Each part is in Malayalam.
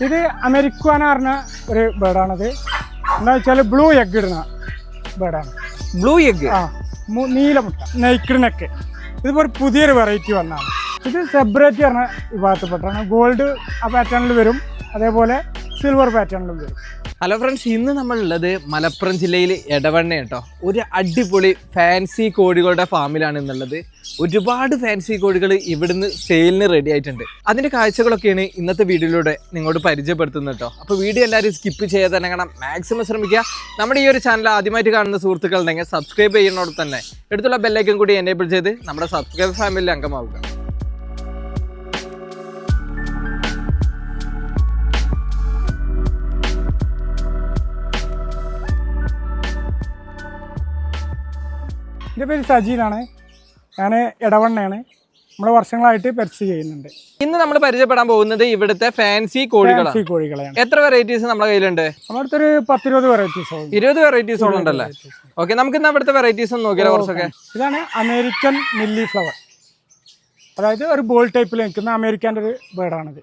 ഇത് അമേരിക്കാന പറഞ്ഞ ഒരു ബേർഡാണത് എന്താ വെച്ചാൽ ബ്ലൂ എഗ് ഇടുന്ന ബേർഡാണ് ബ്ലൂ എഗ് ആ നീല നീലമുട്ട നെയ്ക്കിടിനൊക്കെ ഇതിപ്പോൾ ഒരു പുതിയൊരു വെറൈറ്റി വന്നതാണ് ഇത് സെപ്പറേറ്റ് പറഞ്ഞ വിഭാഗത്തിൽപ്പെട്ടാണ് ഗോൾഡ് ആ പാറ്റേണിൽ വരും. അതേപോലെ സിൽവർ പാറ്റേണിലും വരും. ഹലോ ഫ്രണ്ട്സ് ഇന്ന് നമ്മളുള്ളത് മലപ്പുറം ജില്ലയിൽ എടവണ്ണ കേട്ടോ ഒരു അടിപൊളി ഫാൻസി കോഴികളുടെ ഫാമിലാണ് എന്നുള്ളത് ഒരുപാട് ഫാൻസി കോഴികൾ ഇവിടുന്ന് സെയിലിന് റെഡി ആയിട്ടുണ്ട്. അതിന്റെ കാഴ്ചകളൊക്കെയാണ് ഇന്നത്തെ വീഡിയോയിലൂടെ നിങ്ങളോട് പരിചയപ്പെടുത്തുന്നത് കേട്ടോ അപ്പോൾ വീഡിയോ എല്ലാവരും സ്കിപ്പ് ചെയ്യാതെ തന്നെ കാണാം മാക്സിമം ശ്രമിക്കുക. നമ്മുടെ ഈ ഒരു ചാനൽ ആദ്യമായിട്ട് കാണുന്ന സുഹൃത്തുക്കൾ ഉണ്ടെങ്കിൽ സബ്സ്ക്രൈബ് ചെയ്യുന്നതോടെ തന്നെ എടുത്തുള്ള ബെല്ലൈക്കൻ കൂടി എനേബിൾ ചെയ്ത് നമ്മുടെ സബ്സ്ക്രൈബർ ഫാമിലിയിൽ അംഗമാവുക. എന്റെ പേര് സജീനാണ്. ഞാൻ ഇടവണ്ണയാണ് നമ്മൾ വർഷങ്ങളായിട്ട് പെറ്റ്സ് ചെയ്യുന്നുണ്ട്. ഇന്ന് നമ്മൾ പരിചയപ്പെടാൻ പോകുന്നത് ഇവിടുത്തെ ഫാൻസി കോഴികളാണ്. ഫാൻസി കോഴികളാണ് എത്ര വെറൈറ്റീസ് നമ്മുടെ കയ്യിലുണ്ട്? നമ്മുടെ അടുത്തൊരു പത്തിരുപത് വെറൈറ്റീസ് ഇരുപത് വെറൈറ്റീസ് ഉണ്ടല്ലേ? ഓക്കെ നമുക്ക് ഇന്ന് അവിടുത്തെ വെറൈറ്റീസ് ഒന്ന് നോക്കിയാലോ കുറച്ചൊക്കെ. ഇതാണ് അമേരിക്കൻ മില്ലി ഫ്ലവർ അതായത് ഒരു ബോൾ ടൈപ്പിൽ നിൽക്കുന്ന അമേരിക്കന്റെ ഒരു ബേർഡാണിത്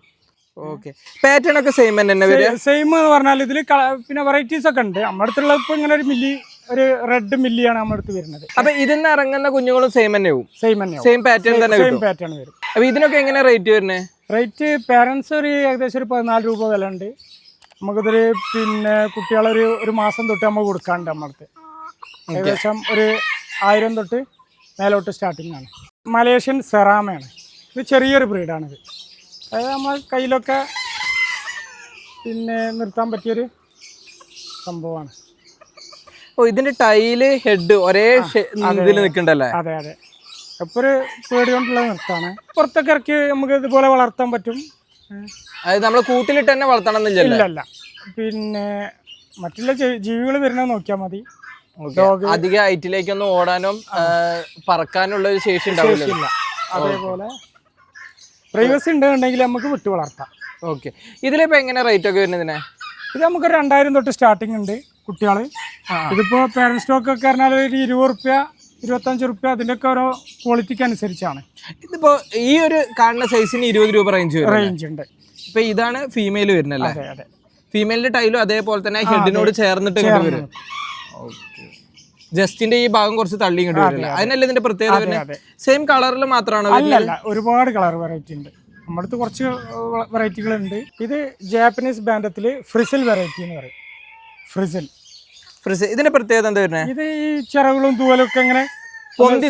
ഓക്കെ പാറ്റേൺ ഒക്കെ സെയിം തന്നെ സെയിം എന്ന് പറഞ്ഞാൽ ഇതിൽ പിന്നെ വെറൈറ്റീസ് ഒക്കെ ഉണ്ട്. നമ്മുടെ അടുത്തുള്ള ഇപ്പോൾ ഇങ്ങനെ ഒരു മില്ലി ഒരു റെഡ് മില്ലിയാണ് നമ്മുടെ അടുത്ത് വരുന്നത്. അപ്പൊ ഇതിന്ന് ഇറങ്ങുന്ന കുഞ്ഞുങ്ങളും സെയിം തന്നെ സെയിം തന്നെയാണ് സെയിം പാറ്റേൺ തന്നെ സെയിം പാറ്റേൺ വരും. അപ്പൊ ഇതിനൊക്കെ എങ്ങനെ റേറ്റ് വരുന്നത് റേറ്റ് പാരൻസ് ഒരു ഏകദേശം ഒരു പതിനാല് രൂപ വില ഉണ്ട്. നമുക്കിതൊരു പിന്നെ കുട്ടികളൊരു ഒരു മാസം തൊട്ട് നമ്മൾ കൊടുക്കാണ്ട് നമ്മുടെ അടുത്ത് ഏകദേശം ഒരു ആയിരം തൊട്ട് മേലോട്ട് സ്റ്റാർട്ടിംഗ് ആണ്. മലേഷ്യൻ സെറാമയാണ് ഇത് ചെറിയൊരു ബ്രീഡാണിത് അതായത് നമ്മൾ കയ്യിലൊക്കെ പിന്നെ നിർത്താൻ പറ്റിയൊരു സംഭവമാണ്. ഓ ഇതിന്റെ ടൈൽ ഹെഡ് ഒരേ ഇതിൽ നിൽക്കണ്ടല്ലേ അതെ അതെ അപ്പോൾ ഒരു പേടി കൊണ്ടുള്ള നിർത്താണ്. പുറത്തൊക്കെ ഇറക്കി നമുക്ക് ഇതുപോലെ വളർത്താൻ പറ്റും. അതായത് നമ്മൾ കൂട്ടിലിട്ട് തന്നെ വളർത്തണം എന്നില്ലല്ലേ ഇല്ലല്ല. പിന്നെ മറ്റുള്ള ജീവികൾ വരുന്നത് നോക്കിയാൽ മതി. അധിക ഹൈറ്റിലേക്കൊന്നും ഓടാനും പറക്കാനുള്ള ഒരു ശേഷി ഉണ്ടാവില്ല അതേപോലെ പ്രൈവസി ഉണ്ടെന്നുണ്ടെങ്കിൽ നമുക്ക് വിട്ടു വളർത്താം. ഓക്കെ. ഇതിലിപ്പോ എങ്ങനെ റേറ്റ് ഒക്കെ വരുന്നതിനെ ഇത് നമുക്ക് രണ്ടായിരം തൊട്ട് സ്റ്റാർട്ടിംഗ് ഉണ്ട് കുട്ടികൾ ഇതിപ്പോൾ പേരൻ സ്റ്റോക്ക് ഒക്കെ പറഞ്ഞാൽ ഒരു ഇരുപത് റുപ്യ ഇരുപത്തഞ്ച് റുപ്യ അതിന്റെയൊക്കെ ഓരോ ക്വാളിറ്റിക്ക് അനുസരിച്ചാണ്. ഇതിപ്പോ ഈ ഒരു കാണുന്ന സൈസിന് ഇരുപത് രൂപ റേഞ്ച് റേഞ്ച് ഉണ്ട്. ഇപ്പൊ ഇതാണ് ഫീമെയിൽ വരുന്നല്ലേ? അതെ അതെ. ഫീമെയിലിന്റെ ടൈലും അതേപോലെ തന്നെ ഹെഡിനോട് ചേർന്നിട്ട് ഇങ്ങോട്ട് വരും. ജസ്റ്റിന്റെ ഈ ഭാഗം കുറച്ച് തള്ളി ഇങ്ങോട്ട് വരില്ല? അതിനല്ലേ ഇതിന്റെ പ്രത്യേകത സെയിം കളറിൽ മാത്രമാണോ അല്ലല്ല ഒരുപാട് കളർ വെറൈറ്റി ഉണ്ട്. നമ്മുടെ അടുത്ത് കുറച്ച് വെറൈറ്റികളുണ്ട് ഇത് ജാപ്പനീസ് ബാൻഡത്തിൽ ഫ്രിസിൽ വെറൈറ്റി എന്ന് പറയും. ഫ്രിസിൽ ഫ്രിസ് ഇതിന്റെ പ്രത്യേകത എന്താ വരുന്നത് ഇത് ഈ ചിറകുകളും തൂവലും ഒക്കെ ഇങ്ങനെ പൊന്തി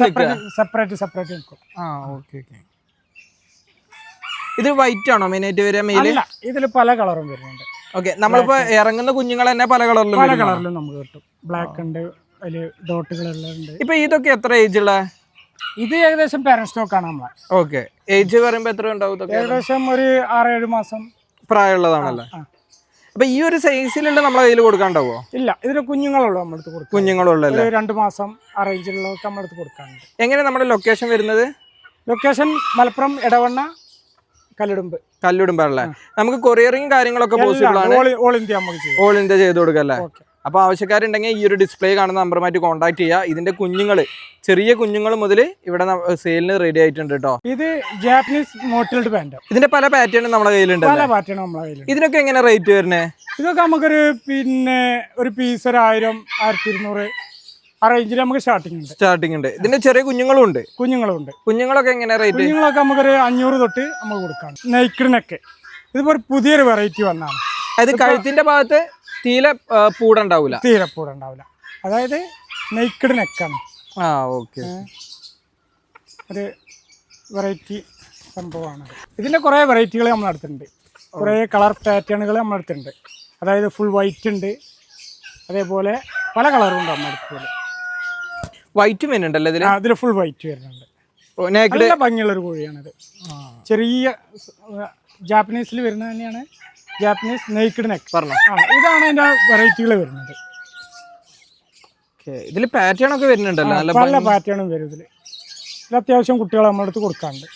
സെപ്പറേറ്റ് സെപ്പറേറ്റ് നിൽക്കും. ആ ഓക്കെ ഓക്കെ. ഇത് വൈറ്റ് ആണോ മെയിൻ ആയിട്ട് വരിക മെയിൽ ഇതിൽ പല കളറും വരുന്നുണ്ട്. ഓക്കെ നമ്മളിപ്പോ ഇറങ്ങുന്ന കുഞ്ഞുങ്ങൾ തന്നെ പല കളറിലും പല കളറിലും നമുക്ക് കിട്ടും. ബ്ലാക്ക് ഉണ്ട് അതിൽ ഉണ്ട്. ഇപ്പൊ ഇതൊക്കെ എത്ര ഏജ് ഉള്ള? ഇത് ഏകദേശം പാരന്റ് സ്റ്റോക്ക് ആണ് നമ്മളെ. ഓക്കെ ഏജ് പറയുമ്പോ എത്ര ഉണ്ടാവും ഏകദേശം ഒരു ആറേഴ് മാസം പ്രായമുള്ളതാണല്ലേ. അപ്പൊ ഈ ഒരു സൈസിലുള്ള നമ്മളെ കയ്യിൽ കൊടുക്കാണ്ടാവോ ഇല്ല ഇതിന് കുഞ്ഞുങ്ങളുള്ളൂ നമ്മളടുത്ത് കൊടുക്കും കുഞ്ഞുങ്ങളുള്ളല്ലേ ഒരു രണ്ട് മാസം അറേഞ്ചിലുള്ള നമ്മളടുത്ത് കൊടുക്കാണ്ട് കൊടുക്കാറുണ്ട് എങ്ങനെ നമ്മുടെ ലൊക്കേഷൻ വരുന്നത്? ലൊക്കേഷൻ മലപ്പുറം ഇടവണ്ണ കല്ലിടുമ്പ്. കല്ലുടുമ്പാണല്ലേ നമുക്ക് കൊറിയറിങ് കാര്യങ്ങളൊക്കെ പോസിബിൾ ആണ്. ഓൾ ഇന്ത്യ നമുക്ക് ഓൾ ഇന്ത്യ ചെയ്ത് കൊടുക്കല്ലേ അപ്പോൾ ആവശ്യക്കാരുണ്ടെങ്കിൽ ഈ ഒരു ഡിസ്പ്ലേ കാണുന്ന നമ്പറുമായിട്ട് കോൺടാക്ട് ചെയ്യുക. ഇതിന്റെ കുഞ്ഞുങ്ങൾ ചെറിയ കുഞ്ഞുങ്ങൾ മുതൽ ഇവിടെ സെയിലിന് റെഡി ആയിട്ടുണ്ട് കേട്ടോ ഇത് ജാപ്പനീസ് മോട്ടിൽഡ് പാന്റ് ഇതിന്റെ പല പാറ്റേണും നമ്മുടെ കയ്യിലുണ്ട് പല പാറ്റേണും നമ്മളെ കയ്യിലുണ്ട്. ഇതിനൊക്കെ എങ്ങനെ റേറ്റ് വരുന്നത് ഇതൊക്കെ നമുക്കൊരു പിന്നെ ഒരു പീസ് ഒരു ആയിരം ആയിരത്തി ഇരുന്നൂറ് ആ റേഞ്ചിൽ നമുക്ക് സ്റ്റാർട്ടിംഗ് ഉണ്ട്. സ്റ്റാർട്ടിംഗ് ഉണ്ട്. ഇതിന്റെ ചെറിയ കുഞ്ഞുങ്ങളും ഉണ്ട്. കുഞ്ഞുങ്ങളും ഉണ്ട്. കുഞ്ഞുങ്ങളൊക്കെ എങ്ങനെ റേറ്റ് കുഞ്ഞുങ്ങളൊക്കെ നമുക്കൊരു അഞ്ഞൂറ് തൊട്ട് നമുക്ക് കൊടുക്കാം. നെയ്ക്കിടിനൊക്കെ ഇതിപ്പോൾ ഒരു പുതിയൊരു വെറൈറ്റി വന്നാണ്. അത് കഴുത്തിന്റെ ഭാഗത്ത് തീരെ ആ, തീരെ തീരപ്പൂട ഉണ്ടാവില്ല അതായത് നെയ്ക്കിഡ് നെക്കാണ് ആ ഓക്കെ. ഒരു വെറൈറ്റി സംഭവമാണ് ഇതിന്റെ കുറേ വെറൈറ്റികൾ നമ്മുടെ അടുത്തുണ്ട്. കുറേ കളർ പാറ്റേണുകൾ നമ്മുടെ അടുത്തുണ്ട്. അതായത് ഫുൾ വൈറ്റ് ഉണ്ട്. അതേപോലെ പല കളറും ഉണ്ട് നമ്മുടെ അടുത്ത് വൈറ്റ് മെൻ ഇതിൽ അതിൽ ഫുൾ വൈറ്റ് വരുന്നുണ്ട്. നല്ല ഭംഗിയുള്ളൊരു കോഴിയാണിത്. ചെറിയ ജാപ്പനീസിൽ വരുന്നത് തന്നെയാണ് ജാപ്പനീസ് നെയ്ക്കഡ് നെക്ക് പറഞ്ഞു. ആ ഇതാണ് അതിന്റെ വെറൈറ്റികൾ വരുന്നത്. ഇതിൽ പാറ്റേൺ ഒക്കെ വരുന്നുണ്ടല്ലോ. നല്ല പല പാറ്റേണും വരും ഇതിൽ ഇത് അത്യാവശ്യം കുട്ടികൾ നമ്മുടെ അടുത്ത് കൊടുക്കാറുണ്ട്.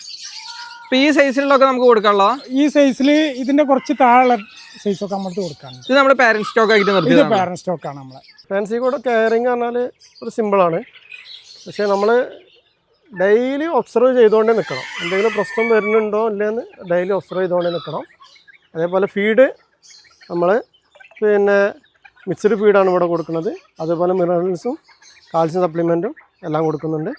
ഇപ്പൊ ഈ സൈസിലൊക്കെ നമുക്ക് കൊടുക്കാനുള്ള ഈ സൈസിൽ ഇതിന്റെ കുറച്ച് താഴെ സൈസൊക്കെ നമ്മുടെ അടുത്ത് കൊടുക്കാറുണ്ട്. ഇത് നമ്മുടെ പാരന്റ് സ്റ്റോക്ക് ആയിട്ട് നിർത്തി പാരന്റ് പാരന്റ് സ്റ്റോക്കാണ് നമ്മളെ. ഫാൻസി കൂടെ കെയറിങ് പറഞ്ഞാൽ ഒരു സിമ്പിളാണ് പക്ഷേ നമ്മൾ ഡെയിലി ഒബ്സർവ് ചെയ്തുകൊണ്ടേ നിൽക്കണം എന്തെങ്കിലും പ്രശ്നം വരുന്നുണ്ടോ ഇല്ലയെന്ന് ഡെയിലി ഒബ്സർവ് ചെയ്തുകൊണ്ടേ നിൽക്കണം അതേപോലെ ഫീഡ് നമ്മൾ പിന്നെ മിക്സ്ഡ് ഫീഡാണ് ഇവിടെ കൊടുക്കുന്നത്. അതേപോലെ മിനറൽസും കാൽസ്യം സപ്ലിമെന്റും എല്ലാം കൊടുക്കുന്നുണ്ട്.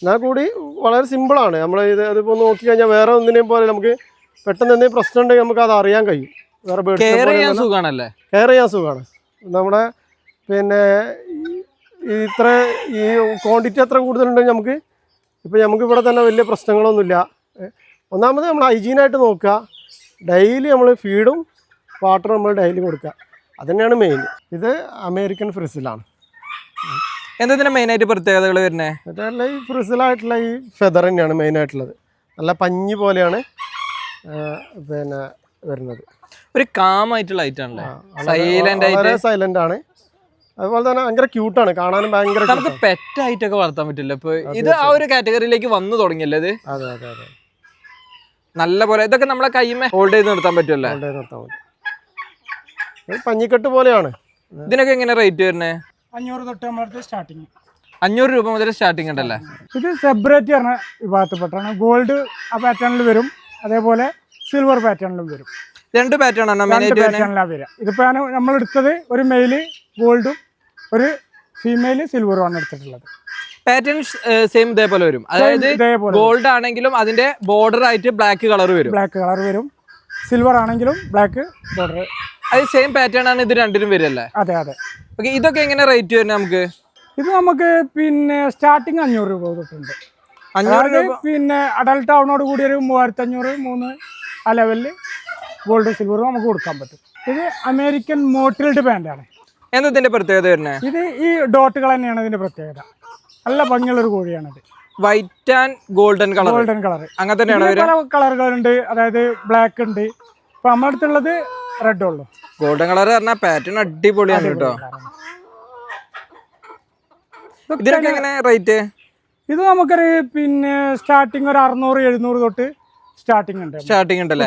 എന്നാൽ കൂടി വളരെ സിമ്പിളാണ് നമ്മൾ ഇത് അതിപ്പോൾ നോക്കിക്കഴിഞ്ഞാൽ വേറെ ഒന്നിനെയും പോലെ നമുക്ക് പെട്ടെന്ന് എന്തെങ്കിലും പ്രശ്നം ഉണ്ടെങ്കിൽ നമുക്ക് അത് അറിയാൻ കഴിയും. വേറെ കെയർ ചെയ്യാൻ കെയർ ചെയ്യാൻ സുഖമാണ് നമ്മുടെ പിന്നെ ഇത്ര ഈ ക്വാണ്ടിറ്റി അത്ര കൂടുതലുണ്ടെങ്കിൽ നമുക്ക് ഇപ്പോൾ നമുക്ക് ഇവിടെ തന്നെ വലിയ പ്രശ്നങ്ങളൊന്നുമില്ല. ഒന്നാമത് നമ്മൾ ഹൈജീനായിട്ട് നോക്കുക. ഡെയിലി നമ്മൾ ഫീഡും വാട്ടറും നമ്മൾ ഡെയിലി കൊടുക്കുക. അതുതന്നെയാണ് മെയിൻ ഇത് അമേരിക്കൻ ഫ്രിസിലാണ് എന്തെങ്കിലും മെയിനായിട്ട് പ്രത്യേകതകൾ വരുന്നത് മറ്റേ ഈ ഫ്രിസിലായിട്ടുള്ള ഈ ഫെദർ തന്നെയാണ് മെയിനായിട്ടുള്ളത് നല്ല പഞ്ഞി പോലെയാണ് പിന്നെ വരുന്നത്. ഒരു കാം ആയിട്ടുള്ള ഐറ്റം ആണല്ലേ? ആ, വളരെ- സൈലന്റ് ആയിട്ട് സൈലന്റ് ആണ്. അതുപോലെ തന്നെ ഭയങ്കര ക്യൂട്ടാണ് കാണാനും ഭയങ്കര നമുക്ക് പെറ്റ് ആയിട്ടൊക്കെ വളർത്താൻ പറ്റില്ല. ഇപ്പൊ ഇത് ആ ഒരു കാറ്റഗറിയിലേക്ക് വന്നു തുടങ്ങിയല്ലേ ഇത്? അതെ അതെ അതെ. നല്ല പോലെ ഇതൊക്കെ നമ്മളെ കൈമേ ഹോൾഡ് ചെയ്ത് നിർത്താൻ പറ്റുമല്ലേ കൊണ്ടുപോയി നിർത്താൻ പറ്റും. പഞ്ഞിക്കെട്ട് പോലെയാണ്. ഇതിനൊക്കെ എങ്ങനെ റേറ്റ് വരുന്നത് അഞ്ഞൂറ് തൊട്ട് നമ്മളടുത്ത് സ്റ്റാർട്ടിങ് അഞ്ഞൂറ് രൂപ മുതൽ സ്റ്റാർട്ടിംഗ് ഉണ്ടല്ലേ? ഇത് സെപ്പറേറ്റ് പറഞ്ഞ വിഭാഗത്തിൽപ്പെട്ടാണ്. ഗോൾഡ് ആ പാറ്റേണിൽ വരും. അതേപോലെ സിൽവർ പാറ്റേണിലും വരും. രണ്ട് പാറ്റേൺ ആണോ മെയിൻ രണ്ട് ആയിട്ട് വരുന്നത് പാറ്റേണിലാണ് വരിക. ഇതിപ്പോൾ ഞാൻ നമ്മൾ എടുത്തത് ഒരു മെയിൽ ഗോൾഡും ഒരു ഫീമെയിൽ സിൽവറും ആണ് എടുത്തിട്ടുള്ളത്. പാറ്റേൺ സെയിം ഇതേപോലെ വരും. അതായത് ഗോൾഡ് ആണെങ്കിലും അതിന്റെ ബോർഡർ ആയിട്ട് ബ്ലാക്ക് കളർ വരും. ബ്ലാക്ക് കളർ വരും. സിൽവർ ആണെങ്കിലും ബ്ലാക്ക് ബോർഡർ അത് സെയിം പാറ്റേൺ ആണ് ഇത് രണ്ടിനും വരല്ലേ അതെ അതെ. ഓക്കെ ഇതൊക്കെ എങ്ങനെ റേറ്റ് വരുന്നത് നമുക്ക്? ഇത് നമുക്ക് പിന്നെ സ്റ്റാർട്ടിങ് അഞ്ഞൂറ് രൂപ തൊട്ടുണ്ട്. അഞ്ഞൂറ് രൂപ പിന്നെ അഡൽട്ട് ആവുന്നോട് കൂടി ഒരു മൂവായിരത്തി അഞ്ഞൂറ് മൂന്ന് ആ ലെവലിൽ ഗോൾഡ് സിൽവറും നമുക്ക് കൊടുക്കാൻ പറ്റും. ഇത് അമേരിക്കൻ മോട്ടിൽഡ് പാന്റാണ് എന്താ ഇതിന്റെ പ്രത്യേകത വരുന്നത് ഇത് ഈ ഡോട്ടുകൾ തന്നെയാണ് ഇതിന്റെ പ്രത്യേകത. നല്ല ഭംഗിയുള്ള ഒരു കോഴിയാണത്. White and golden colour golden colour അങ്ങനെ തന്നെയാണ് പല കളറുകളുണ്ട്. അതായത് ബ്ലാക്ക് ഉണ്ട്. ഇപ്പൊ നമ്മുടെ അടുത്തുള്ളത് റെഡ് ഉള്ളു. ഗോൾഡൻ കളർ പറഞ്ഞാൽ പാറ്റേൺ അടിപൊളിയാണ് കേട്ടോ. ഇതിനൊക്കെ എങ്ങനെ റേറ്റ് ഇത് നമുക്കൊരു പിന്നെ സ്റ്റാർട്ടിങ് ഒരു അറുന്നൂറ് എഴുന്നൂറ് തൊട്ട് സ്റ്റാർട്ടിങ് ഉണ്ട്. സ്റ്റാർട്ടിംഗ് ഉണ്ടല്ലേ?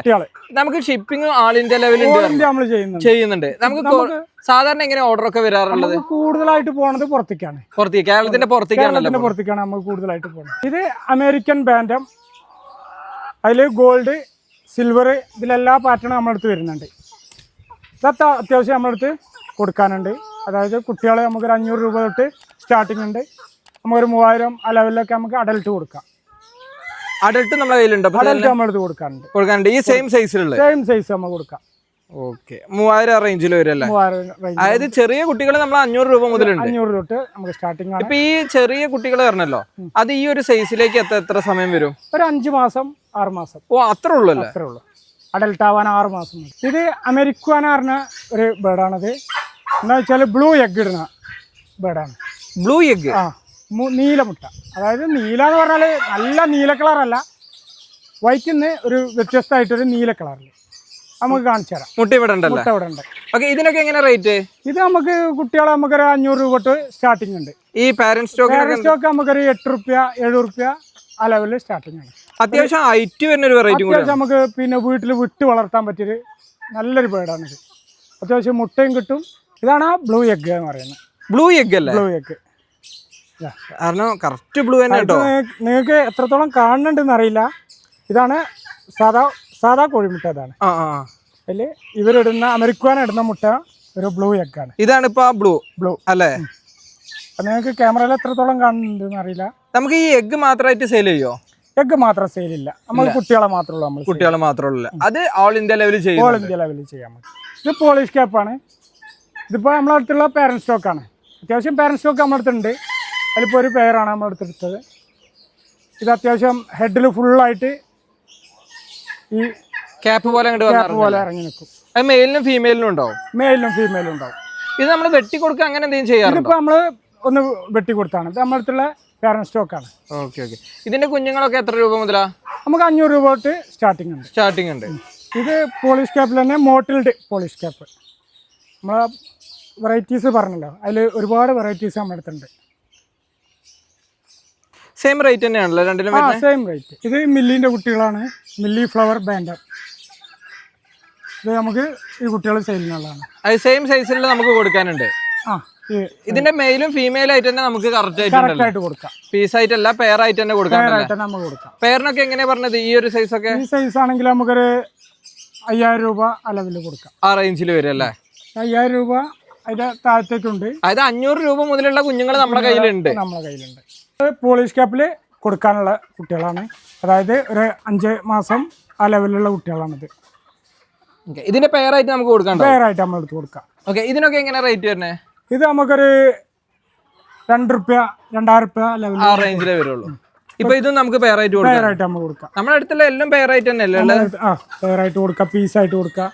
നമുക്ക് ഷിപ്പിംഗ് ആൾ ഇന്ത്യ ലെവലിൽ ചെയ്യുന്നുണ്ട്. നമുക്ക് സാധാരണ എങ്ങനെ ഓർഡർ ഒക്കെ വരാറുള്ളത്? കൂടുതലായിട്ട് പോണത് പുറത്തേക്കാണ്. പുറത്തേക്ക് കേരളത്തിന്റെ പുറത്തേക്കാണ് പുറത്തേക്കാണ് നമുക്ക് കൂടുതലായിട്ട് പോകുന്നത്. ഇത് അമേരിക്കൻ ബാൻഡം അതിൽ ഗോൾഡ് സിൽവർ ഇതിലെല്ലാ പാറ്റേണും നമ്മളടുത്ത് വരുന്നുണ്ട്. ഇതൊക്കെ അത്യാവശ്യം നമ്മളടുത്ത് കൊടുക്കാനുണ്ട്. അതായത് കുട്ടികളെ നമുക്കൊരു അഞ്ഞൂറ് രൂപ തൊട്ട് സ്റ്റാർട്ടിംഗ് ഉണ്ട്. നമുക്കൊരു മൂവായിരം ആ ലെവലിലൊക്കെ നമുക്ക് അഡൽട്ട് കൊടുക്കാം. അഡൽട്ട് നമ്മളെ കയ്യിലുണ്ട് അഡൽട്ട് നമ്മുടെ അടുത്ത് കൊടുക്കാനുണ്ട് കൊടുക്കാനുണ്ട് ഈ സെയിം സൈസിലുള്ള സെയിം സൈസ് നമ്മൾ കൊടുക്കാം. ഓക്കെ മൂവായിരം റേഞ്ചിൽ വരും അല്ലേ അതായത് ചെറിയ കുട്ടികൾ നമ്മൾ അഞ്ഞൂറ് രൂപ മുതലുണ്ട്. അഞ്ഞൂറ് തൊട്ട് നമുക്ക് സ്റ്റാർട്ടിംഗ് ഇപ്പൊ ഈ ചെറിയ കുട്ടികൾ പറഞ്ഞല്ലോ അത് ഈ ഒരു സൈസിലേക്ക് എത്ര എത്ര സമയം വരും? ഒരു അഞ്ചു മാസം ആറ് മാസം. ഓ അത്രേ ഉള്ളൂ അല്ലേ? അത്രേ ഉള്ളൂ. അഡൽട്ട് ആവാൻ ആറ് മാസം ഇത് അമേരിക്കാന പറഞ്ഞ ഒരു ബേർഡാണത് എന്താ വെച്ചാൽ ബ്ലൂ എഗ് ഇടുന്ന ബേഡാണ് ബ്ലൂ എഗ് ആ. നീലമുട്ട അതായത് നീല എന്ന് പറഞ്ഞാൽ നല്ല നീല കളറല്ല. വൈറ്റിൽ നിന്ന് ഒരു വ്യത്യസ്തമായിട്ടൊരു നീല കളറിൽ നമുക്ക് കാണിച്ചു തരാം. മുട്ട ഇവിടെ ഉണ്ടല്ലേ? മുട്ട ഇവിടെ ഉണ്ട്. ഓക്കെ ഇതിനൊക്കെ എങ്ങനെ റേറ്റ്? ഇത് നമുക്ക് കുട്ടികളെ നമുക്കൊരു അഞ്ഞൂറ് രൂപ തൊട്ട് സ്റ്റാർട്ടിംഗ് ഉണ്ട്. ഈ പാരന്റ് സ്റ്റോക്കിനൊക്കെ സ്റ്റോക്ക് നമുക്കൊരു എട്ട് റുപ്യ ഏഴ് റുപ്യ ആ ലെവലിൽ സ്റ്റാർട്ടിങ് ആണ്. അത്യാവശ്യം ഹൈറ്റ് വരുന്ന ഒരു വെറൈറ്റി അത്യാവശ്യം നമുക്ക് പിന്നെ വീട്ടിൽ വിട്ട് വളർത്താൻ പറ്റിയൊരു നല്ലൊരു ബേർഡാണിത് അത്യാവശ്യം മുട്ടയും കിട്ടും. ഇതാണ് ആ ബ്ലൂ എഗ് എന്ന് പറയുന്നത്. ബ്ലൂ എഗ് അല്ലേ? ബ്ലൂ എഗ് കാരണം കറക്റ്റ് ബ്ലൂ തന്നെ കേട്ടോ. നിങ്ങൾക്ക് എത്രത്തോളം കാണുന്നുണ്ടെന്ന് അറിയില്ല. ഇതാണ് സാധാ സാധാ കോഴിമുട്ട ഇതാണ്. അതിൽ ഇവരിടുന്ന അമരിക്കുവാൻ ഇടുന്ന മുട്ട ഒരു ബ്ലൂ എക്കാണ് ഇതാണ് ഇപ്പൊ ബ്ലൂ ബ്ലൂ അല്ലേ? നിങ്ങൾക്ക് ക്യാമറയിൽ എത്രത്തോളം കാണുന്നുണ്ടെന്ന് അറിയില്ല. നമുക്ക് ഈ എഗ് മാത്രമായിട്ട് സെയിൽ ചെയ്യോ? എഗ്ഗ് മാത്രം സെയിൽ ഇല്ല. നമ്മൾ കുട്ടികളെ മാത്രമേ കുട്ടികളെ നമ്മൾ കുട്ടികൾ മാത്രമല്ല അത് ഓൾ ഇന്ത്യ ലെവലിൽ ഓൾ ഇന്ത്യ ലെവലിൽ ചെയ്യാം. ഇത് പോളിഷ് ക്യാപ്പാണ് ഇതിപ്പോൾ നമ്മളെ അടുത്തുള്ള പാരന്റ് സ്റ്റോക്കാണ് അത്യാവശ്യം പാരന്റ് സ്റ്റോക്ക് നമ്മുടെ അടുത്തുണ്ട്. അതിലിപ്പോൾ ഒരു പെയറാണ് നമ്മൾ എടുത്തെടുത്തത് ഇത് അത്യാവശ്യം ഹെഡിൽ ഫുള്ളായിട്ട് ഈ ക്യാപ്പ് പോലെ ക്യാപ്പ് പോലെ ഇറങ്ങി നിൽക്കും. അത് മെയിലിനും ഫീമെയിലിനും ഉണ്ടാവും മെയിലിനും ഫീമെയിലും ഉണ്ടാവും. ഇത് നമ്മൾ വെട്ടി കൊടുക്കുക അങ്ങനെ എന്തെങ്കിലും ചെയ്യാം ഇതിപ്പോൾ നമ്മൾ ഒന്ന് വെട്ടി കൊടുത്താണ്. ഇത് നമ്മുടെ അടുത്തുള്ള പാരന്റ് സ്റ്റോക്കാണ് ഓക്കെ ഓക്കെ ഇതിന്റെ കുഞ്ഞുങ്ങളൊക്കെ എത്ര രൂപ മുതലാ? നമുക്ക് അഞ്ഞൂറ് രൂപ തൊട്ട് സ്റ്റാർട്ടിംഗ് ഉണ്ട്. സ്റ്റാർട്ടിംഗ് ഉണ്ട്. ഇത് പോളിഷ് ക്യാപ്പിൽ തന്നെ മോട്ടിൽഡ് പോളിഷ് ക്യാപ്പ് നമ്മൾ വെറൈറ്റീസ് പറഞ്ഞല്ലോ. അതിൽ ഒരുപാട് വെറൈറ്റീസ് നമ്മുടെ അടുത്തുണ്ട്. സെയിം റേറ്റ് തന്നെയാണല്ലോ രണ്ടിലും ആ സെയിം റേറ്റ് ഇത് മില്ലിന്റെ കുട്ടികളാണ്. മില്ലി ഫ്ലവർ ബാൻഡ് ഇത് നമുക്ക് ഈ കുട്ടികൾ സെയിലിനുള്ളതാണ്. അത് സെയിം സൈസിൽ നമുക്ക് കൊടുക്കാനുണ്ട്. ആ ഇതിന്റെ മെയിലും ഫീമെയിൽ ആയിട്ട് തന്നെ നമുക്ക് കറക്റ്റ് ആയിട്ട് കൊടുക്കാം. പീസ് ആയിട്ടല്ല പെയർ ആയിട്ട് തന്നെ ആയിട്ട് നമുക്ക് കൊടുക്കാം. പെയറിനൊക്കെ എങ്ങനെയാ പറഞ്ഞത്? ഈ ഒരു സൈസ് ഒക്കെ? ഈ സൈസ് ആണെങ്കിൽ നമുക്കൊരു അയ്യായിരം രൂപ അലവിൽ കൊടുക്കാം. ആ റേഞ്ചിൽ വരും അല്ലേ? അയ്യായിരം രൂപ അതിന്റെ താഴത്തേക്കുണ്ട്. അതായത് അഞ്ഞൂറ് രൂപ മുതലുള്ള കുഞ്ഞുങ്ങൾ നമ്മുടെ കയ്യിലുണ്ട്. നമ്മുടെ കയ്യിലുണ്ട്. പോളിഷ് ക്യാപ്പിൽ കൊടുക്കാനുള്ള കുട്ടികളാണ്. അതായത് ഒരു അഞ്ച് മാസം ആ ലെവലിലുള്ള കുട്ടികളാണിത്. ഇതിന്റെ പേരായിട്ട് നമുക്ക് കൊടുക്കാം പേരായിട്ട് നമ്മൾ എടുത്ത് കൊടുക്കാം. ഓക്കെ ഇതിനൊക്കെ എങ്ങനെ റേറ്റ് വരുന്നത് ഇത് നമുക്കൊരു രണ്ട് റുപ്യ രണ്ടായിരം റുപ്യ ലെവൽ ആ റേഞ്ചിലേ വരുള്ളൂ. ഇപ്പൊ ഇതും നമുക്ക് പേരായിട്ട് കൊടുക്കാം. പേരായിട്ട് നമ്മൾ കൊടുക്കാം. നമ്മുടെ അടുത്തുള്ള എല്ലാം പേരായിട്ട് തന്നെ അല്ലേ ആ പേരായിട്ട് കൊടുക്കാം പീസായിട്ട് കൊടുക്കാം.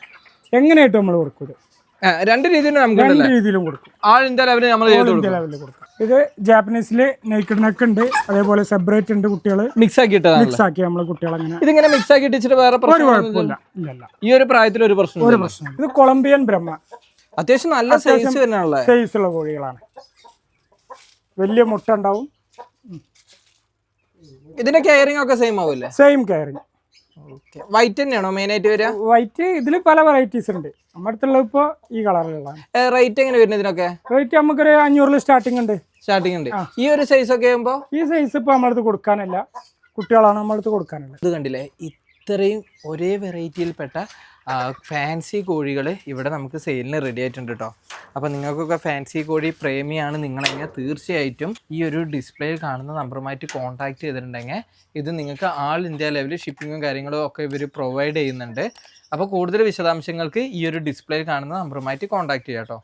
എങ്ങനെയായിട്ട് നമ്മൾ കൊടുക്കും രണ്ട് രീതിയിലും നമുക്ക് രണ്ട് രീതിയിലും കൊടുക്കും. ആ ഇന്ത്യ ലെവലിൽ നമ്മൾ ലെവലിൽ കൊടുക്കാം. ഇത് ജാപ്പനീസിൽ നെയ്ക്കഡ് നെക്ക് ഉണ്ട്. അതേപോലെ സെപ്പറേറ്റ് ഉണ്ട് കുട്ടികൾ മിക്സ് ആക്കി മിക്സ് ആക്കി നമ്മൾ കുട്ടികളങ്ങനെ ഇതിങ്ങനെ മിക്സ് ആക്കി ഇട്ടിട്ട് വേറെ കുഴപ്പമില്ല. ഇല്ല ഈ ഒരു പ്രായത്തിൽ ഒരു പ്രശ്നം ഒരു പ്രശ്നം ഇത് കൊളംബിയൻ ബ്രഹ്മ അത്യാവശ്യം നല്ല സൈസ് തന്നെയാണല്ലേ? സൈസ് ഉള്ള കോഴികളാണ്. വലിയ മുട്ട ഉണ്ടാവും. ഇതിന്റെ കെയറിംഗ് ഒക്കെ സെയിം ആവില്ലേ? സെയിം കെയറിങ് വൈറ്റ് തന്നെയാണോ മെയിൻ ആയിട്ട് വരിക? വൈറ്റ് ഇതിൽ പല വെറൈറ്റീസ് ഉണ്ട്. നമ്മുടെ അടുത്തുള്ള ഇപ്പോൾ ഈ കളറിലുള്ളതാണ് റേറ്റ് എങ്ങനെ വരുന്നത് ഇതിനൊക്കെ? റേറ്റ് നമുക്കൊരു അഞ്ഞൂറിൽ സ്റ്റാർട്ടിംഗ് ഉണ്ട്. സ്റ്റാർട്ടിംഗ് ഉണ്ട്. ഈ ഒരു സൈസ് ഒക്കെ ആകുമ്പോ ഈ സൈസ് ഇപ്പോൾ നമ്മളടുത്ത് കൊടുക്കാനില്ല. കുട്ടികളാണ് നമ്മളടുത്ത് കൊടുക്കാനല്ല. ഇത് കണ്ടില്ലേ? ഇത്രയും ഒരേ വെറൈറ്റിയിൽപ്പെട്ട ഫാൻസി കോഴികൾ ഇവിടെ നമുക്ക് സെയിലിന് റെഡി ആയിട്ടുണ്ട് കേട്ടോ അപ്പോൾ നിങ്ങൾക്കൊക്കെ ഫാൻസി കോഴി പ്രേമിയാണ് നിങ്ങളെങ്കിൽ തീർച്ചയായിട്ടും ഈ ഒരു ഡിസ്പ്ലേയിൽ കാണുന്ന നമ്പറുമായിട്ട് കോൺടാക്ട് ചെയ്തിട്ടുണ്ടെങ്കിൽ ഇത് നിങ്ങൾക്ക് ആൾ ഇന്ത്യ ലെവലിൽ ഷിപ്പിങ്ങും കാര്യങ്ങളും ഒക്കെ ഇവർ പ്രൊവൈഡ് ചെയ്യുന്നുണ്ട്. അപ്പോൾ കൂടുതൽ വിശദാംശങ്ങൾക്ക് ഈ ഒരു ഡിസ്പ്ലേയിൽ കാണുന്ന നമ്പറുമായിട്ട് കോൺടാക്ട് ചെയ്യാം കേട്ടോ